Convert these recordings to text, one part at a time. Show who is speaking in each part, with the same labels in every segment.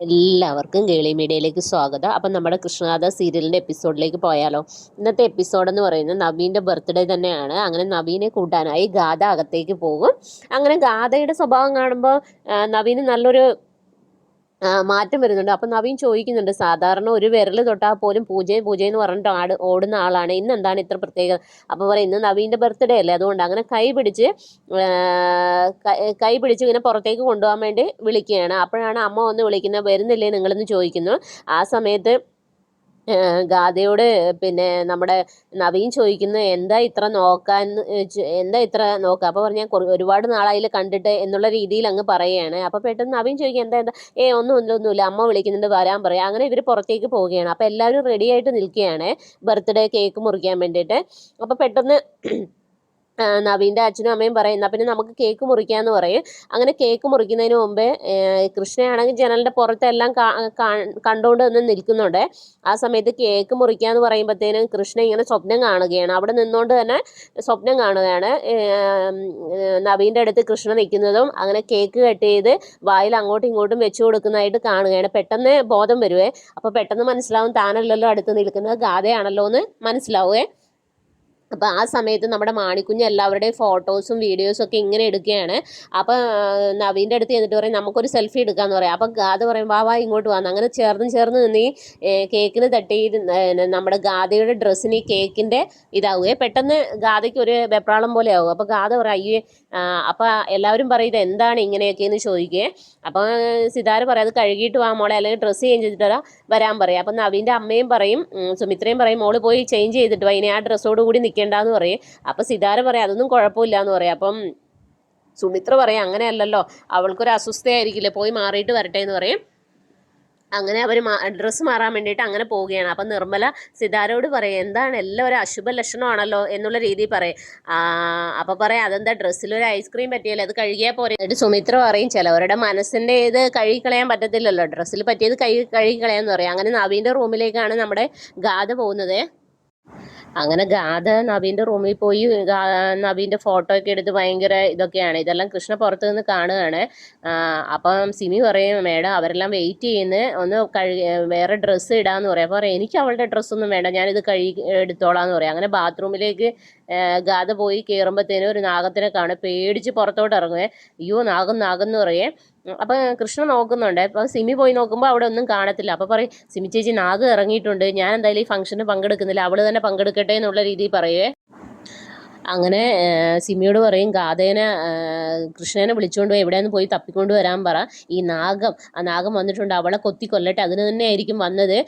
Speaker 1: എല്ലാവർക്കും കേളി മീഡിയയിലേക്ക് സ്വാഗതം. അപ്പം നമ്മുടെ കൃഷ്ണനാഥ സീരിയലിന്റെ എപ്പിസോഡിലേക്ക് പോയാലോ. ഇന്നത്തെ എപ്പിസോഡ് എന്ന് പറയുന്നത് നവീന്റെ ബർത്ത്ഡേ തന്നെയാണ്. അങ്ങനെ നവീനെ കൂട്ടാനായി ഗാഥ അകത്തേക്ക് പോകും. അങ്ങനെ ഗാഥയുടെ സ്വഭാവം കാണുമ്പോൾ നവീന് നല്ലൊരു മാറ്റം വരുന്നുണ്ട്. അപ്പം നവീൻ ചോദിക്കുന്നുണ്ട് സാധാരണ ഒരു വിരൽ തൊട്ടാൽ പോലും പൂജയും പൂജയും എന്ന് പറഞ്ഞിട്ട് ആട് ഓടുന്ന ആളാണ്. ഇന്ന് എന്താണ് ഇത്ര പ്രത്യേകത? അപ്പോൾ പറയും ഇന്ന് നവീന്റെ ബർത്ത്ഡേ അല്ലേ? അതുകൊണ്ട് അങ്ങനെ കൈ പിടിച്ച് കൈ പിടിച്ച് ഇങ്ങനെ പുറത്തേക്ക് കൊണ്ടുപോകാൻ വേണ്ടി വിളിക്കുകയാണ്. അപ്പോഴാണ് അമ്മ വന്ന് വിളിക്കുന്നത് വരുന്നില്ലേ നിങ്ങളെന്ന് ചോദിക്കുന്നു. ആ സമയത്ത് ഗാഥയോട് പിന്നെ നമ്മുടെ നവീൻ ചോദിക്കുന്നു എന്താ ഇത്ര നോക്കാൻ എന്താ ഇത്ര നോക്കുക അപ്പോൾ പറഞ്ഞാൽ ഒരുപാട് നാളായി കണ്ടിട്ട് എന്നുള്ള രീതിയിൽ അങ്ങ് പറയുകയാണ്. അപ്പോൾ പെട്ടെന്ന് നവീൻ ചോദിക്കുക എന്താ എന്താ? ഏ ഒന്നും ഇല്ല ഒന്നുമില്ല. അമ്മ വിളിക്കുന്നുണ്ട് വരാൻ പറയാം. അങ്ങനെ ഇവർ പുറത്തേക്ക് പോവുകയാണ്. അപ്പോൾ എല്ലാവരും റെഡി ആയിട്ട് നിൽക്കുകയാണ് ബർത്ത്ഡേ കേക്ക് മുറിക്കാൻ വേണ്ടിയിട്ട്. അപ്പോൾ പെട്ടെന്ന് നവീന്റെ അച്ഛനും അമ്മയും പറയും എന്നാൽ പിന്നെ നമുക്ക് കേക്ക് മുറിക്കാമെന്ന് പറയും. അങ്ങനെ കേക്ക് മുറിക്കുന്നതിന് മുമ്പേ കൃഷ്ണയാണെങ്കിൽ ജനലിന്റെ പുറത്തെല്ലാം കണ്ടുകൊണ്ട് നിന്ന് നിൽക്കുന്നുണ്ട്. ആ സമയത്ത് കേക്ക് മുറിക്കാന്ന് പറയുമ്പോഴത്തേനും കൃഷ്ണ ഇങ്ങനെ സ്വപ്നം കാണുകയാണ്. അവിടെ നിന്നുകൊണ്ട് തന്നെ സ്വപ്നം കാണുകയാണ്. നവീന്റെ അടുത്ത് കൃഷ്ണ നിൽക്കുന്നതും അങ്ങനെ കേക്ക് കട്ട് ചെയ്ത് വായിൽ അങ്ങോട്ടും ഇങ്ങോട്ടും വെച്ചു കൊടുക്കുന്നതായിട്ട് കാണുകയാണ്. പെട്ടെന്ന് ബോധം വരുവേ. അപ്പോൾ പെട്ടെന്ന് മനസ്സിലാവും താനല്ലല്ലോ അടുത്ത് നിൽക്കുന്നത്. ഗാഥയാണല്ലോ എന്ന് മനസ്സിലാവുകയെ അപ്പോൾ ആ സമയത്ത് നമ്മുടെ മാണിക്കുഞ്ഞ് എല്ലാവരുടെയും ഫോട്ടോസും വീഡിയോസും ഒക്കെ ഇങ്ങനെ എടുക്കുകയാണ്. അപ്പോൾ നവീന്റെ അടുത്ത് ചെന്നിട്ട് പറയും നമുക്കൊരു സെൽഫി എടുക്കാമെന്ന് പറയാം. അപ്പോൾ ഗാഥ പറയും വാ വാ ഇങ്ങോട്ട് വന്ന് അങ്ങനെ ചേർന്ന് ചേർന്ന് നിന്ന് ഈ കേക്കിന് തട്ടി നമ്മുടെ ഗാഥയുടെ ഡ്രസ്സിന് ഈ കേക്കിന്റെ ഇതാവുകയെ പെട്ടെന്ന് ഗാഥയ്ക്ക് ഒരു വെപ്രാളം പോലെ ആവും അപ്പോൾ ഗാഥ പറയും അയ്യേ അപ്പോൾ എല്ലാവരും പറയും ഇത് എന്താണ് ഇങ്ങനെയൊക്കെ എന്ന് ചോദിക്കുകയെ അപ്പോൾ സിതാര പറയും അത് കഴുകിയിട്ട് വാ മോളെ അല്ലെങ്കിൽ ഡ്രസ്സ് ചേഞ്ച് ചെയ്തിട്ട് വരാം വരാൻ പറയും. അപ്പം നവീന്റെ അമ്മയും പറയും സുമിത്രയും പറയും മോൾ പോയി ചേഞ്ച് ചെയ്തിട്ട് വാ ഇനി ആ ഡ്രസ്സോട് കൂടി നിൽക്കേണ്ടെന്ന് പറയും. അപ്പം സിതാര പറയും അതൊന്നും കുഴപ്പമില്ല എന്ന് പറയും. അപ്പം സുമിത്ര പറയും അങ്ങനെയല്ലല്ലോ അവൾക്കൊരു അസ്വസ്ഥയായിരിക്കില്ലേ പോയി മാറിയിട്ട് വരട്ടെ എന്ന് പറയും. അങ്ങനെ അവർ ഡ്രസ്സ് മാറാൻ വേണ്ടിയിട്ട് അങ്ങനെ പോവുകയാണ്. അപ്പം നിർമ്മല സിതാരോട് പറയും എന്താണ് എല്ലാം ഒരു അശുഭ ലക്ഷണമാണല്ലോ? എന്നുള്ള രീതിയിൽ പറയും. അപ്പം പറയാം അതെന്താ ഡ്രസ്സിൽ ഒരു ഐസ്ക്രീം പറ്റിയല്ലോ? അത് കഴുകിയാൽ പോരെ? എന്നിട്ട് സുമിത്ര പറയും ചിലവരുടെ മനസ്സിന്റെ ഇത് കഴുകി കളയാൻ പറ്റത്തില്ലല്ലോ ഡ്രസ്സിൽ പറ്റിയത് കഴുകി കഴുകി കളയാന്ന് പറയും. അങ്ങനെ നവീന്റെ റൂമിലേക്കാണ് നമ്മുടെ ഗാഥ പോകുന്നത്. അങ്ങനെ ഗാഥ നവീന്റെ റൂമിൽ പോയി നവീന്റെ ഫോട്ടോ ഒക്കെ എടുത്ത് ഭയങ്കര ഇതൊക്കെയാണ്. ഇതെല്ലാം കൃഷ്ണ പുറത്ത് നിന്ന് കാണുകയാണ്. അപ്പം സിമി പറയും മേഡം അവരെല്ലാം വെയിറ്റ് ചെയ്യുന്നത് ഒന്ന് കഴുകി വേറെ ഡ്രസ്സ് ഇടാന്ന് പറയും. അപ്പോൾ പറയും എനിക്ക് അവളുടെ ഡ്രസ്സൊന്നും വേണ്ട. ഞാനിത് കഴുകി എടുത്തോളാന്ന് പറയും. അങ്ങനെ ബാത്റൂമിലേക്ക് ഗാഥ പോയി കയറുമ്പോഴത്തേനും ഒരു നാഗത്തിനെ കാണും പേടിച്ച് പുറത്തോട്ട് ഇറങ്ങുവേ. അയ്യോ നാഗം നാഗം എന്ന് പറയേ. അപ്പം കൃഷ്ണ നോക്കുന്നുണ്ട്. അപ്പം സിമി പോയി നോക്കുമ്പോൾ അവിടെ ഒന്നും കാണത്തില്ല. അപ്പോൾ പറയും സിമി ചേച്ചി നാഗ് ഇറങ്ങിയിട്ടുണ്ട്. ഞാൻ എന്തായാലും ഈ ഫംഗ്ഷന് പങ്കെടുക്കുന്നില്ല. അവൾ തന്നെ പങ്കെടുക്കട്ടെ എന്നുള്ള രീതിയിൽ പറയുവേ. അങ്ങനെ സിമിയോട് പറയും ഗാഥേനെ കൃഷ്ണനെ വിളിച്ചുകൊണ്ട് പോയി എവിടെയെന്ന് പോയി തപ്പിക്കൊണ്ട് വരാൻ പറ. ഈ നാഗം ആ നാഗം വന്നിട്ടുണ്ട് അവളെ കൊത്തി കൊല്ലട്ടെ അതിന് തന്നെ ആയിരിക്കും വന്നത്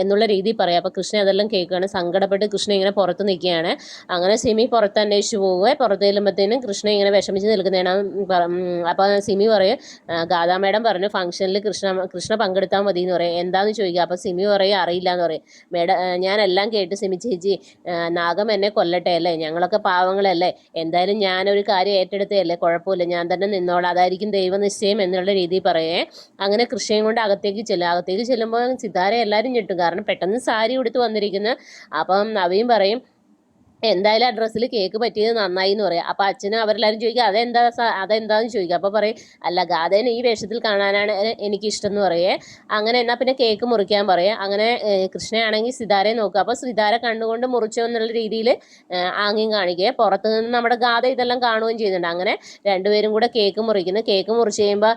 Speaker 1: എന്നുള്ള രീതിയിൽ പറയാം. അപ്പോൾ കൃഷ്ണൻ അതെല്ലാം കേൾക്കുകയാണ്. സങ്കടപ്പെട്ട് കൃഷ്ണൻ ഇങ്ങനെ പുറത്ത് നിൽക്കുകയാണ്. അങ്ങനെ സിമി പുറത്ത് അന്വേഷിച്ച് പോവുക. പുറത്ത് ചെല്ലുമ്പോഴത്തേനും കൃഷ്ണൻ ഇങ്ങനെ വിഷമിച്ച് നിൽക്കുന്നതാണ്. അപ്പോൾ സിമി പറയും ഗാഥാ മേഡം പറഞ്ഞു ഫംഗ്ഷനിൽ കൃഷ്ണ കൃഷ്ണ പങ്കെടുത്താൽ മതി എന്ന് പറയും. എന്താണെന്ന് ചോദിക്കുക? അപ്പോൾ സിമി പറയും അറിയില്ല എന്ന് പറയും. മേഡം ഞാനെല്ലാം കേട്ട് സിമി ചേച്ചി നാഗം എന്നെ കൊല്ലട്ടെ അല്ലേ? ഞങ്ങളൊക്കെ പാവങ്ങളല്ലേ? എന്തായാലും ഞാനൊരു കാര്യം ഏറ്റെടുത്തതല്ലേ? കുഴപ്പമില്ല. ഞാൻ തന്നെ നിന്നോളാം. അതായിരിക്കും ദൈവനിശ്ചയം എന്നുള്ള രീതിയിൽ പറയേ. അങ്ങനെ കൃഷിയും കൊണ്ട് അകത്തേക്ക് ചെല്ലും. അകത്തേക്ക് ചെല്ലുമ്പോൾ സിതാര എല്ലാവരും ഞെട്ടും. കാരണം പെട്ടെന്ന് സാരി ഉടുത്ത് വന്നിരിക്കുന്നു. അപ്പം നവീൻ പറയും എന്തായാലും അഡ്രസ്സിൽ ഡ്രസ്സിൽ കേക്ക് പറ്റിയത് നന്നായി എന്ന് പറയാം. അപ്പോൾ അച്ഛനും അവരെല്ലാവരും ചോദിക്കുക അതെന്താ അതെന്താന്ന് ചോദിക്കുക അപ്പോൾ പറയും അല്ല ഗാഥേനെ ഈ വേഷത്തിൽ കാണാനാണ് എനിക്ക് ഇഷ്ടം എന്ന് പറയേ. അങ്ങനെ എന്നാൽ പിന്നെ കേക്ക് മുറിക്കാൻ പറയാം. അങ്ങനെ കൃഷ്ണയാണെങ്കിൽ സിതാരെ നോക്കുക. അപ്പോൾ സിതാര കണ്ണുകൊണ്ട് മുറിച്ചോ എന്നുള്ള രീതിയിൽ ആംഗ്യം കാണിക്കുക പുറത്ത് നിന്ന് നമ്മുടെ ഗാഥ ഇതെല്ലാം കാണുകയും ചെയ്യുന്നുണ്ട്. അങ്ങനെ രണ്ടുപേരും കൂടെ കേക്ക് മുറിക്കുന്നു. കേക്ക് മുറിച്ച് കഴിയുമ്പോൾ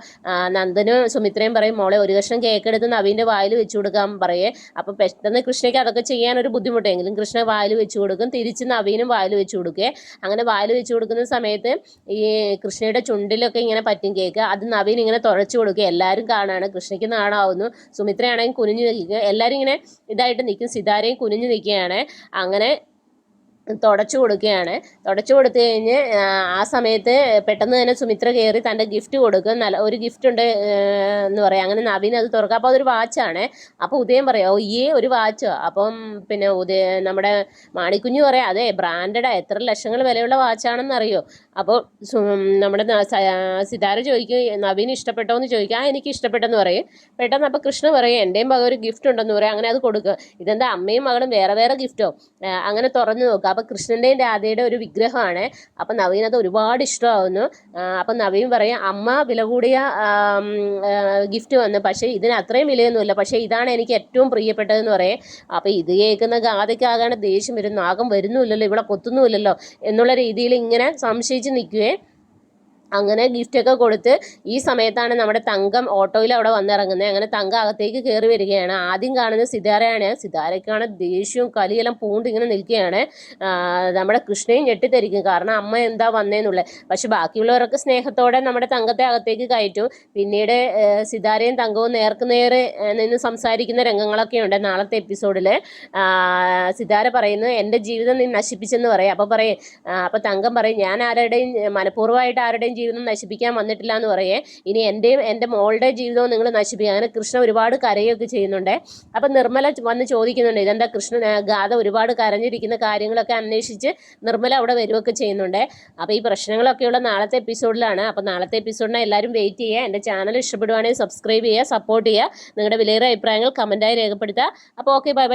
Speaker 1: നന്ദനും സുമിത്രയും പറയും മോളെ ഒരു കഷ്ണം കേക്ക് എടുത്ത് നവീന്റെ വായിൽ വെച്ചു കൊടുക്കാൻ പറയേ. അപ്പോൾ പെട്ടെന്ന് കൃഷ്ണയ്ക്ക് അതൊക്കെ ചെയ്യാൻ ഒരു ബുദ്ധിമുട്ടെങ്കിലും കൃഷ്ണ വായിൽ വെച്ചു കൊടുക്കും. തിരിച്ച് നവീനും വായിൽ വെച്ച് കൊടുക്കുക അങ്ങനെ വായിൽ വെച്ച് കൊടുക്കുന്ന സമയത്ത് ഈ കൃഷ്ണയുടെ ചുണ്ടിലൊക്കെ ഇങ്ങനെ പറ്റും കേക്ക്. അത് നവീൻ ഇങ്ങനെ തുഴച്ചു കൊടുക്കുക എല്ലാവരും കാണാണ്. കൃഷ്ണയ്ക്ക് നാണാവുന്നു. സുമിത്രയാണെങ്കിൽ കുനിഞ്ഞു നിൽക്കുക. എല്ലാവരും ഇങ്ങനെ ഇതായിട്ട് നിൽക്കും. സിതാരയും കുനിഞ്ഞു നിൽക്കുകയാണ്. അങ്ങനെ തുടച്ചു കൊടുക്കുകയാണ്. തുടച്ചു കൊടുത്തു കഴിഞ്ഞ് ആ, സമയത്ത് പെട്ടെന്ന് തന്നെ സുമിത്ര കയറി തന്റെ ഗിഫ്റ്റ് കൊടുക്കും. നല്ല ഒരു ഗിഫ്റ്റ് ഉണ്ട് എന്ന് പറയാം. അങ്ങനെ നവീൻ അത് തുറക്കുക അപ്പോൾ അതൊരു വാച്ചാണ് അപ്പോൾ ഉദയം പറയാം ഓ ഈ ഒരു വാച്ചോ അപ്പം പിന്നെ ഉദയ നമ്മുടെ മാണിക്കുഞ്ഞ് പറയാം അതെ ബ്രാൻഡഡാ എത്ര ലക്ഷങ്ങൾ വിലയുള്ള വാച്ചാണെന്ന് അറിയോ? അപ്പോൾ നമ്മുടെ സിതാര ചോദിക്കും നവീൻ ഇഷ്ടപ്പെട്ടോ? എന്ന് ചോദിക്കും. ആ എനിക്ക് ഇഷ്ടപ്പെട്ടെന്ന് പറയും. പെട്ടെന്ന് അപ്പോൾ കൃഷ്ണ പറയും എന്റെയും മകൻ ഒരു ഗിഫ്റ്റ് ഉണ്ടെന്ന് പറയും. അങ്ങനെ അത് കൊടുക്കുക ഇതെന്താ അമ്മയും മകളും വേറെ വേറെ ഗിഫ്റ്റോ അങ്ങനെ തുറന്നു നോക്കുക അപ്പോൾ കൃഷ്ണന്റെയും രാധയുടെ ഒരു വിഗ്രഹമാണ്. അപ്പോൾ നവീൻ അത് ഒരുപാട് ഇഷ്ടമാവുന്നു. അപ്പം നവീൻ പറയും അമ്മ വില കൂടിയ ഗിഫ്റ്റ് വന്നു. പക്ഷേ ഇതിന് അത്രയും വിലയൊന്നുമില്ല. പക്ഷേ ഇതാണ് എനിക്ക് ഏറ്റവും പ്രിയപ്പെട്ടതെന്ന് പറയും. അപ്പോൾ ഇത് കേൾക്കുന്ന ഗാഥയ്ക്കാകാണ് ദേഷ്യം വരും. നാഗം വരുന്നുമില്ലല്ലോ. ഇവിടെ കൊത്തുന്നുമില്ലല്ലോ. എന്നുള്ള രീതിയിൽ ഇങ്ങനെ സംശയിച്ച് originally good അങ്ങനെ ഗിഫ്റ്റൊക്കെ കൊടുത്ത് ഈ സമയത്താണ് നമ്മുടെ തങ്കം ഓട്ടോയിൽ അവിടെ വന്നിറങ്ങുന്നത്. അങ്ങനെ തങ്കം അകത്തേക്ക് കയറി വരികയാണ്. ആദ്യം കാണുന്നത് സിതാരയാണ്. സിതാരയ്ക്കാണ് ദേഷ്യവും കലിയെല്ലാം പൂണ്ട് ഇങ്ങനെ നിൽക്കുകയാണ്. നമ്മുടെ കൃഷ്ണയും ഞെട്ടിത്തരിക്കും. കാരണം അമ്മ എന്താ വന്നേന്നുള്ളത്. പക്ഷെ ബാക്കിയുള്ളവരൊക്കെ സ്നേഹത്തോടെ നമ്മുടെ തങ്കത്തെ അകത്തേക്ക് കയറ്റും. പിന്നീട് സിതാരയും തങ്കവും നേർക്കുനേർ നിന്ന് സംസാരിക്കുന്ന രംഗങ്ങളൊക്കെ ഉണ്ട് നാളത്തെ എപ്പിസോഡിൽ സിതാര പറയുന്നു എന്റെ ജീവിതം നീ നശിപ്പിച്ചെന്ന് പറയും. അപ്പോൾ പറയും അപ്പോൾ തങ്കം പറയും ഞാൻ ആരുടെയും മനഃപൂർവമായിട്ട് ആരുടെയും ജീവിതം നശിപ്പിക്കാൻ വന്നിട്ടില്ല എന്ന് പറയേ. ഇനി എന്റെയും എന്റെ മോളുടെ ജീവിതവും നിങ്ങൾ നശിപ്പിക്കുക. അങ്ങനെ കൃഷ്ണ ഒരുപാട് കരയൊക്കെ ചെയ്യുന്നുണ്ട്. അപ്പം നിർമ്മല വന്ന് ചോദിക്കുന്നുണ്ട് ഇതെന്താ കൃഷ്ണൻ ഗാഥ ഒരുപാട് കരഞ്ഞിരിക്കുന്ന കാര്യങ്ങളൊക്കെ അന്വേഷിച്ച് നിർമ്മല അവിടെ വരികയൊക്കെ ചെയ്യുന്നുണ്ട്. അപ്പോൾ ഈ പ്രശ്നങ്ങളൊക്കെയുള്ള നാളത്തെ എപ്പിസോഡിലാണ്. അപ്പോൾ നാളത്തെ എപ്പിസോഡിനെ എല്ലാവരും വെയിറ്റ് ചെയ്യുക. എന്റെ ചാനൽ ഇഷ്ടപ്പെടുവാണെങ്കിൽ സബ്സ്ക്രൈബ് ചെയ്യുക സപ്പോർട്ട് ചെയ്യുക. നിങ്ങളുടെ വിലയേറെ അഭിപ്രായങ്ങൾ കമന്റായി രേഖപ്പെടുത്തുക. അപ്പോൾ ഓക്കെ ബൈ ബൈ